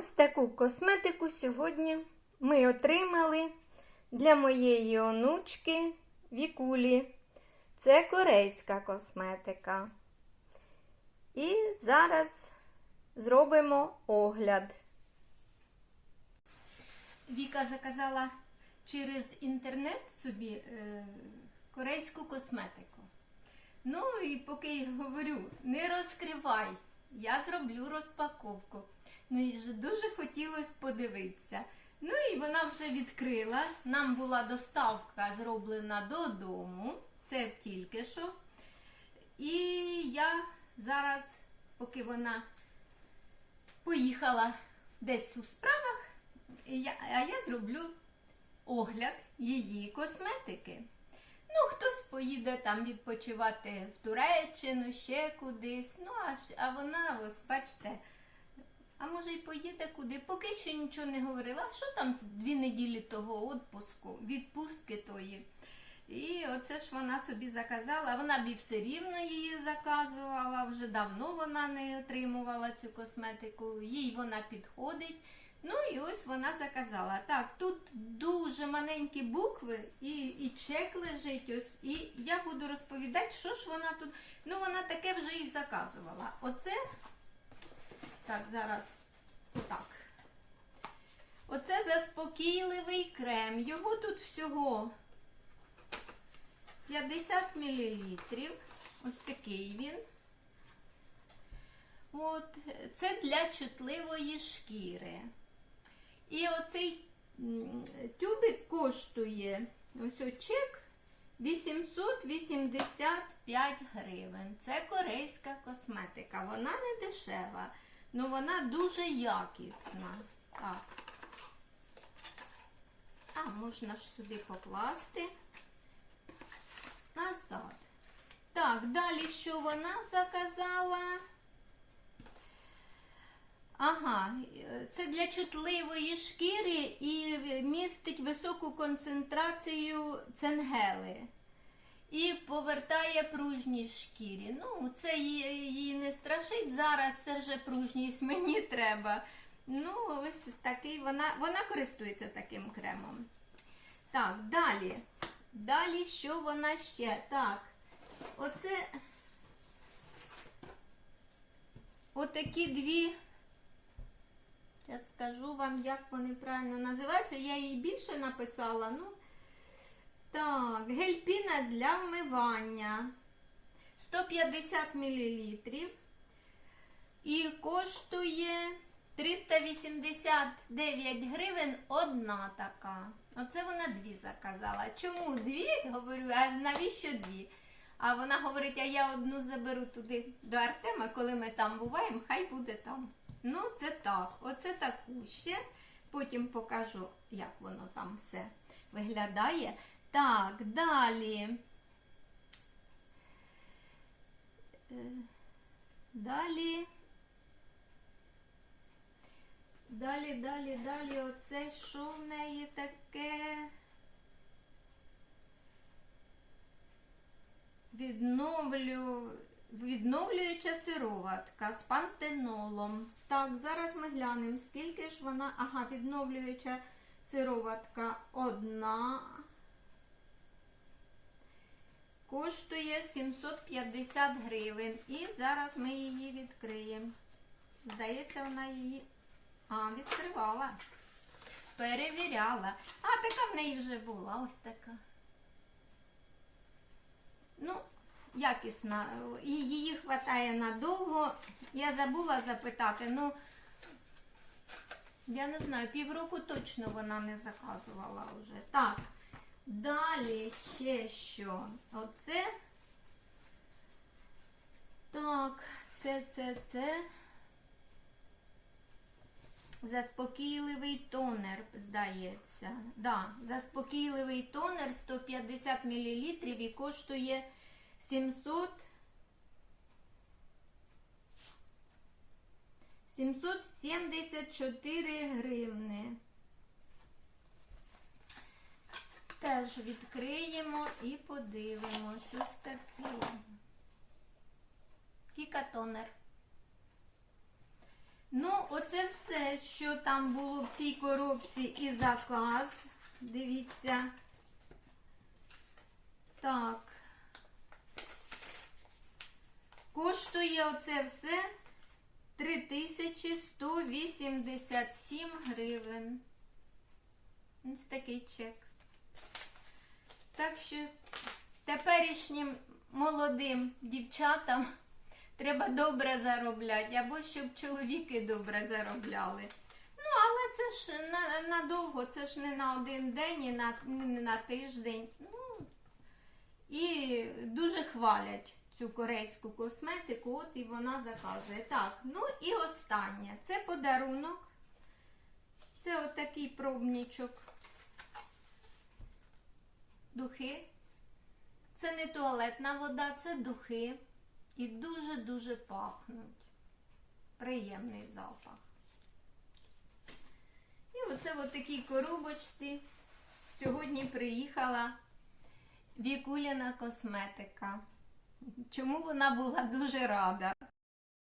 Ось таку косметику сьогодні ми отримали для моєї онучки Вікулі. Це корейська косметика. І зараз зробимо огляд. Віка заказала через інтернет собі е, корейську косметику. Ну і поки я говорю, не розкривай, я зроблю розпаковку. Ну і ж дуже хотілося подивитися. Ну і вона вже відкрила. Нам була доставка зроблена додому. Це тільки що. І я зараз, поки вона поїхала десь у справах, я, а я зроблю огляд її косметики. Ну, хтось поїде там відпочивати в Туреччину, ще кудись. Ну, а, а вона, ось бачите, а може й поїде куди. Поки що нічого не говорила. Що там дві неділі того відпуску, відпустки тої. І оце ж вона собі заказала. Вона б і все рівно її заказувала. Вже давно вона не отримувала цю косметику. Їй вона підходить. Ну і ось вона заказала. Так, тут дуже маленькі букви і, і чек лежить. Ось, і я буду розповідати, що ж вона тут. Ну, вона таке вже і заказувала. Оце. Так, зараз отак. Оце заспокійливий крем. Його тут всього 50 мл. Ось такий він. От, це для чутливої шкіри. І оцей тюбик коштує ось о чек 885 гривень. Це корейська косметика. Вона не дешева, але вона дуже якісна. Так. А, можна ж сюди покласти назад. Так, далі що вона заказала? Ага, це для чутливої шкіри і містить високу концентрацію ценгели. І повертає пружність шкірі. Ну, це її, не страшить зараз, це вже пружність мені треба. Ну, ось такий вона, вона користується таким кремом. Так, далі. Далі що вона ще? Так, оце отакі дві. Зараз скажу вам, як вони правильно називаються. Я її більше написала. Ну, так, гельпіна для вмивання. 150 мл. І коштує 389 гривень одна така. Оце вона дві заказала. Чому дві? Говорю, а навіщо дві? А вона говорить, а я одну заберу туди до Артема, коли ми там буваємо, хай буде там. Ну, це так. Оце таку ще. Потім покажу, як воно там все виглядає. Так, далі. Е, Далі. Далі, далі, далі. Оце що в неї таке? Відновлю, відновлююча сироватка з пантенолом. Так, зараз ми глянемо, скільки ж вона. Ага, відновлююча сироватка одна. Коштує 750 гривень. І зараз ми її відкриємо. Здається, вона її. А, відкривала. Перевіряла. А, така в неї вже була ось така. Ну, якісна. І її вистачає надовго. Я забула запитати, ну, я не знаю, півроку точно вона не заказувала вже. Так, далі ще що? Оце. Так, це, це, це. Заспокійливий тонер, здається. Да, заспокійливий тонер 150 мл і коштує 700 774 гривни. Теж відкриємо і подивимось. Ось такий. Кіка тонер. Ну, оце все, що там було в цій коробці і заказ. Дивіться. Так. Коштує оце все 3187 гривень. Ось такий чек. Так що теперішнім молодим дівчатам треба добре заробляти, або щоб чоловіки добре заробляли. Ну, але це ж на, надовго, це ж не на один день, і на, не на тиждень. Ну, і дуже хвалять цю корейську косметику, от і вона заказує. Так, ну і останнє. Це подарунок. Це отакий пробничок. Духи. Це не туалетна вода, це духи. І дуже-дуже пахнуть. Приємний запах. І оце в такій коробочці сьогодні приїхала Вікуляна косметика. Чому вона була дуже рада?